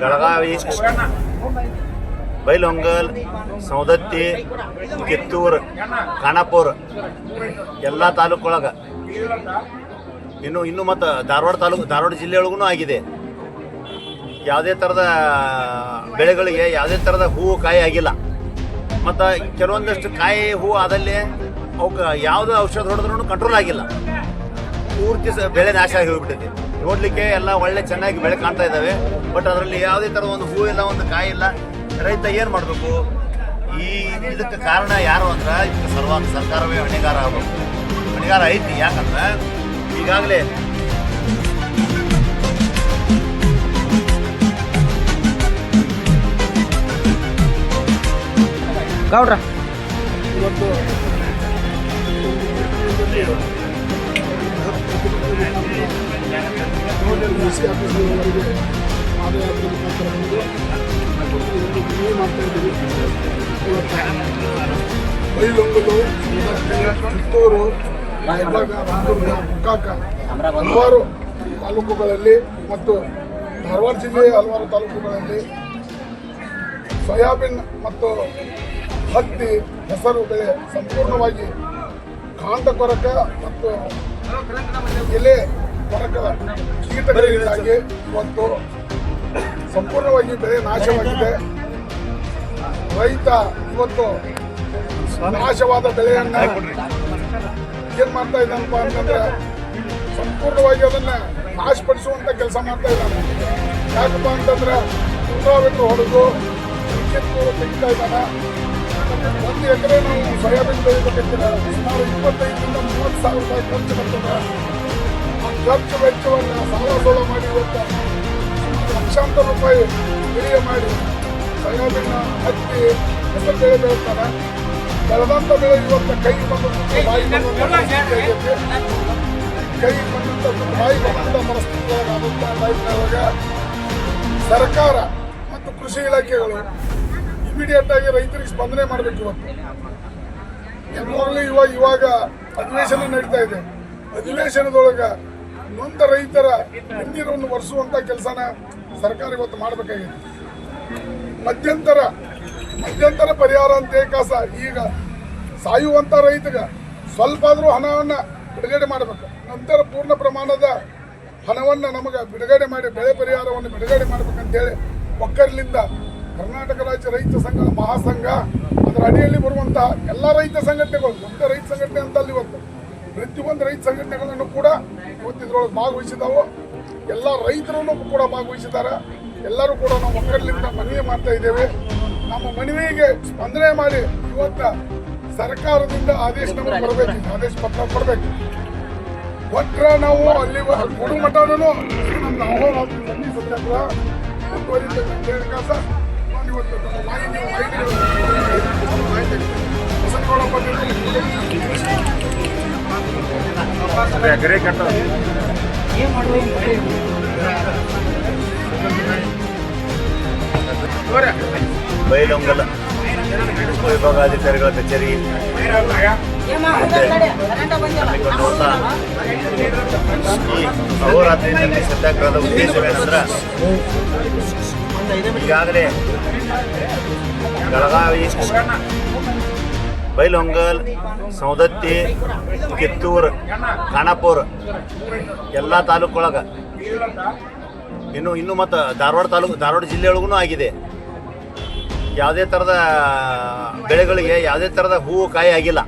ಬೆಳಗಾವಿ ಬೈಲೊಂಗಲ್ ಸೌದತ್ತಿ ಕಿತ್ತೂರು, ಖಾನಾಪುರ, ಎಲ್ಲ ತಾಲೂಕೊಳಗೆ. ಇನ್ನು ಇನ್ನು ಮತ್ತು ಧಾರವಾಡ ತಾಲೂಕು, ಧಾರವಾಡ ಜಿಲ್ಲೆಯೊಳಗೂ ಆಗಿದೆ. ಯಾವುದೇ ಥರದ ಬೆಳೆಗಳಿಗೆ ಯಾವುದೇ ಥರದ ಹೂವು ಕಾಯಿ ಆಗಿಲ್ಲ. ಮತ್ತು ಕೆಲವೊಂದಷ್ಟು ಕಾಯಿ ಹೂವು ಆದಲ್ಲಿ ಅವಕ್ಕೆ ಯಾವುದೇ ಔಷಧ ಹೊಡೆದ್ರೂ ಕಂಟ್ರೋಲ್ ಆಗಿಲ್ಲ. ಪೂರ್ತಿ ಬೆಳೆ ನಾಶ ಆಗಿ ಹೋಗ್ಬಿಟ್ಟಿದೆ. ನೋಡ್ಲಿಕ್ಕೆ ಎಲ್ಲ ಒಳ್ಳೆ ಚೆನ್ನಾಗಿ ಬೆಳೆ ಕಾಣ್ತಾ ಇದ್ದಾವೆ ಬಟ್ ಅದರಲ್ಲಿ ಯಾವುದೇ ಥರ ಒಂದು ಹೂ ಇಲ್ಲ, ಒಂದು ಕಾಯಿ ಇಲ್ಲ. ರೈತ ಏನು ಮಾಡಬೇಕು? ಈ ಇದಕ್ಕೆ ಕಾರಣ ಯಾರು ಅಂದ್ರೆ ಇದಕ್ಕೆ ಸರ್ವ ಸರ್ಕಾರವೇ ಹೊಣೆಗಾರ ಆಗಬೇಕು. ಹೊಣೆಗಾರ ಐತಿ, ಯಾಕಂದ್ರೆ ಈಗಾಗಲೇ ಗೌಡ್ರ. ಇವತ್ತು ಸಿ ಮುಕ್ಕಾಕ ಹಲವಾರು ತಾಲೂಕುಗಳಲ್ಲಿ ಮತ್ತು ಧಾರವಾಡ ಜಿಲ್ಲೆಯ ಹಲವಾರು ತಾಲೂಕುಗಳಲ್ಲಿ ಸೋಯಾಬೀನ್ ಮತ್ತು ಹತ್ತಿ ಹೆಸರು ಬೆಳೆ ಸಂಪೂರ್ಣವಾಗಿ ಕಾಂಡ ಕೊರಕ ಮತ್ತು ಎಲೆ ಕೊರಕದ ಕೀಟಗಳಿಂದಾಗಿ ಇವತ್ತು ಸಂಪೂರ್ಣವಾಗಿ ಬೆಳೆ ನಾಶವಾಗಿದೆ. ರೈತ ಇವತ್ತು ನಾಶವಾದ ಬೆಳೆಯನ್ನ ಏನ್ ಮಾಡ್ತಾ ಇದ್ದಾನಪ್ಪ ಅಂತಂದ್ರೆ ಸಂಪೂರ್ಣವಾಗಿ ಅದನ್ನ ನಾಶಪಡಿಸುವಂತ ಕೆಲಸ ಮಾಡ್ತಾ ಇದ್ದಾನೆ. ಯಾಕಪ್ಪ ಅಂತಂದ್ರೆ ಪುನರಾವರ್ತಿ ಹೊಡೆದು ತೆಗಿತಾ ಇದ್ದಾನೆ. ಒಂದು ಎಕರೆ ನಾವು ಸೋಯಾಬೀನ್ ಬೆಳಿಬೇಕಂದ್ರೆ ಸುಮಾರು ಇಪ್ಪತ್ತೈದರಿಂದ ಮೂವತ್ತು ಸಾವಿರ ರೂಪಾಯಿ ಖರ್ಚು ಬರ್ತದೆ. ಖರ್ಚು ವೆಚ್ಚವನ್ನು ಸಾಲ ಸೋಲ ಮಾಡಿ ಇವತ್ತು ಲಕ್ಷಾಂತರ ರೂಪಾಯಿ ಬೆಳೆಯ ಮಾಡಿ ಸೋಯಾಬೀನ್ ಹತ್ತಿ ಹೆಸರು ಬೆಳೆ ಬೆಳಿತಾರೆ ಬೆಳೆದಂಥ ಬೆಳೆ ಇವತ್ತು ಕೈ ಬಂದು ಬಾಯಿ ಪರಿಸ್ಥಿತಿ. ಕೈ ಬಂದಂಥ ಬಾಯಿ ಬಂದಂಥ ಟೈಮ್ನೊಳಗೆ ಸರ್ಕಾರ ಮತ್ತು ಕೃಷಿ ಇಲಾಖೆಗಳು ಇಮಿಡಿಯೇಟ್ ಆಗಿ ರೈತರಿಗೆ ಸ್ಪಂದನೆ ಮಾಡಬೇಕು ಇವತ್ತು. ಎಲ್ಲರಲ್ಲಿ ಇವಾಗ ಇವಾಗ ಅಧಿವೇಶನ ನಡೀತಾ ಇದೆ. ಅಧಿವೇಶನದೊಳಗೆ ನೊಂದ ರೈತರ ಕಣ್ಣೀರನ್ನು ಒರೆಸುವಂತ ಕೆಲಸನ ಸರ್ಕಾರ ಇವತ್ತು ಮಾಡಬೇಕಾಗಿದೆ. ಮಧ್ಯಂತರ ಮಧ್ಯಂತರ ಪರಿಹಾರ ಅಂತ ಕಾಸ ಈಗ ಸಾಯುವಂತ ರೈತಗ ಸ್ವಲ್ಪ ಆದರೂ ಹಣವನ್ನು ಬಿಡುಗಡೆ ಮಾಡಬೇಕು. ನಂತರ ಪೂರ್ಣ ಪ್ರಮಾಣದ ಹಣವನ್ನು ನಮಗೆ ಬಿಡುಗಡೆ ಮಾಡಿ, ಬೆಳೆ ಪರಿಹಾರವನ್ನು ಬಿಡುಗಡೆ ಮಾಡ್ಬೇಕಂತೇಳಿ ಒಕ್ಕರ್ಲಿಂದ ಕರ್ನಾಟಕ ರಾಜ್ಯ ರೈತ ಸಂಘ, ಮಹಾಸಂಘ ಅದರ ಅಡಿಯಲ್ಲಿ ಬರುವಂತಹ ಎಲ್ಲ ರೈತ ಸಂಘಟನೆಗಳು ನಮ್ಮ ರೈತ ಸಂಘಟನೆ ಪ್ರತಿಯೊಂದು ರೈತ ಸಂಘಟನೆಗಳನ್ನು ಕೂಡ ಇವತ್ತಿದ್ರೊಳಗೆ ಭಾಗವಹಿಸಿದ್ದಾವೆ ಎಲ್ಲ ರೈತರನ್ನು ಕೂಡ ಭಾಗವಹಿಸಿದ್ದಾರೆ ಎಲ್ಲರೂ ಕೂಡ ನಾವು ಮಕ್ಕಳಿಂದ ಮನವಿ ಮಾಡ್ತಾ ಇದ್ದೇವೆ ನಮ್ಮ ಮನವಿಗೆ ಸ್ಪಂದನೆ ಮಾಡಿ ಇವತ್ತ ಸರ್ಕಾರದಿಂದ ಆದೇಶ ನಮಗೆ ಬರಬೇಕು ಆದೇಶ ಪತ್ರ ಕೊಡಬೇಕು ಒಟ್ರ ನಾವು ಅಲ್ಲಿ ಗುಣಮಟ್ಟನೂ ನಮ್ಮ ಕಾಸ ನಾನು ಇವತ್ತು ನಮ್ಮ ಮಾಹಿತಿ ಮಾಹಿತಿ ಮಾಹಿತಿ ಬಸನಗೌಡಪ್ಪ ಬೈಲೊಂಗಲ್. ವಿಭಾಗಾಧಿಕಾರಿಗಳ ಕಚೇರಿ. ನೋಡ್ತಾ ಈ ಅಹೋರಾತ್ರಿ ಸತ್ಯಾಗ್ರಹದ ಉದ್ದೇಶವೇನೆಂದ್ರೆ ಈಗಾಗಲೇ ಬೆಳಗಾವಿ ಬೈಲೊಂಗಲ್ ಸೌದತ್ತಿ ಕಿತ್ತೂರು, ಖಾನಾಪುರ, ಎಲ್ಲ ತಾಲೂಕೊಳಗೆ. ಇನ್ನು ಇನ್ನು ಮತ್ತು ಧಾರವಾಡ ತಾಲೂಕು, ಧಾರವಾಡ ಜಿಲ್ಲೆಯೊಳಗೂ ಆಗಿದೆ. ಯಾವುದೇ ಥರದ ಬೆಳೆಗಳಿಗೆ, ಯಾವುದೇ ಥರದ ಹೂವು ಕಾಯಿ ಆಗಿಲ್ಲ.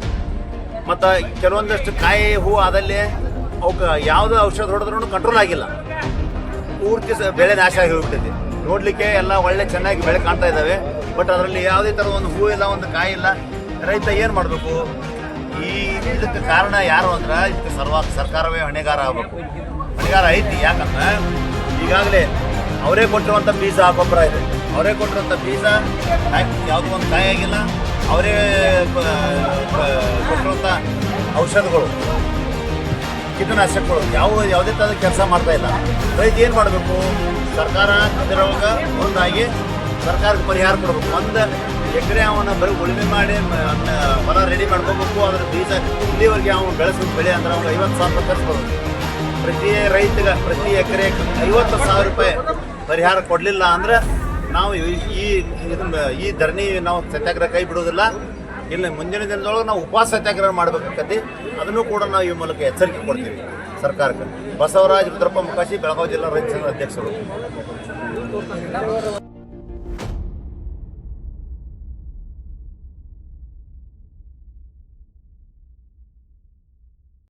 ಮತ್ತು ಕೆಲವೊಂದಷ್ಟು ಕಾಯಿ ಹೂವು ಆದಲ್ಲಿ ಅವಕ್ಕೆ ಯಾವುದೇ ಔಷಧ ಹೊಡೆದ್ರೂ ಕಂಟ್ರೋಲ್ ಆಗಿಲ್ಲ. ಪೂರ್ತಿ ಬೆಳೆ ನಾಶ ಆಗಿ ಹೋಗ್ಬಿಟ್ಟಿದೆ. ನೋಡಲಿಕ್ಕೆ ಎಲ್ಲ ಒಳ್ಳೆ ಚೆನ್ನಾಗಿ ಬೆಳೆ ಕಾಣ್ತಾ ಇದ್ದಾವೆ ಬಟ್ ಅದರಲ್ಲಿ ಯಾವುದೇ ಥರದ ಒಂದು ಹೂವು ಇಲ್ಲ, ಒಂದು ಕಾಯಿ ಇಲ್ಲ. ರೈತ ಏನು ಮಾಡಬೇಕು? ಈ ಇದಕ್ಕೆ ಕಾರಣ ಯಾರು ಅಂದ್ರೆ ಇದಕ್ಕೆ ಸರ್ವ ಸರ್ಕಾರವೇ ಹೊಣೆಗಾರ ಆಗಬೇಕು. ಹೊಣೆಗಾರ ಐತಿ, ಯಾಕಂದ್ರೆ ಈಗಾಗಲೇ ಅವರೇ ಕೊಟ್ಟಿರುವಂಥ ಬೀಜ ಗೊಬ್ಬರ ಇದೆ. ಅವರೇ ಕೊಟ್ಟಿರುವಂಥ ಬೀಜ ಯಾವುದೋ ಒಂದು ಕಾಯಿ ಆಗಿಲ್ಲ. ಅವರೇ ಕೊಟ್ಟಿರುವಂಥ ಔಷಧಗಳು, ಕೀಟನಾಶಕಗಳು, ಯಾವ ಯಾವುದೇ ಥರದ ಕೆಲಸ ಮಾಡ್ತಾ ಇಲ್ಲ. ರೈತ ಏನು ಮಾಡಬೇಕು? ಸರ್ಕಾರ ಅದರೊಳಗೆ ಒಂದಾಗಿ ಸರ್ಕಾರಕ್ಕೆ ಪರಿಹಾರ ಕೊಡಬೇಕು. ಒಂದು ಎಕರೆ ಅವನ ಬರೀ ಉಳುಮೆ ಮಾಡಿ ಹೊಲ ರೆಡಿ ಮಾಡ್ಕೋಬೇಕು, ಅದ್ರ ಬೀಜ ಇಲ್ಲಿವರೆಗೆ ಅವನು ಬೆಳೆಸಿದ ಬೆಳೆ ಅಂದ್ರೆ ಅವ್ನು ಐವತ್ತು ಸಾವಿರ ರೂಪಾಯಿ ಬರುತ್ತೆ. ಪ್ರತಿ ರೈತಗೆ, ಪ್ರತಿ ಎಕರೆ ಐವತ್ತು ಸಾವಿರ ರೂಪಾಯಿ ಪರಿಹಾರ ಕೊಡಲಿಲ್ಲ ಅಂದ್ರೆ ನಾವು ಈ- ಈ, ಇದನ್ನ, ಈ ಧರಣಿ ನಾವು ಸತ್ಯಾಗ್ರಹ ಕೈ ಬಿಡೋದಿಲ್ಲ. ಇಲ್ಲ ಮುಂದಿನ ದಿನದೊಳಗೆ ನಾವು ಉಪವಾಸ ಸತ್ಯಾಗ್ರಹ ಮಾಡ್ಬೇಕಾಗತ್ತೆ ಅದನ್ನು ಕೂಡ ನಾವು ಈ ಮೂಲಕ ಎಚ್ಚರಿಕೆ ಕೊಡ್ತೀವಿ ಸರ್ಕಾರಕ್ಕೆ. ಬಸವರಾಜ್ ರುದ್ರಪ್ಪ ಮುಖಾಶಿ ಬೆಳಗಾವಿ ಜಿಲ್ಲಾ ರೈತ ಸಂಘದ ಅಧ್ಯಕ್ಷರು.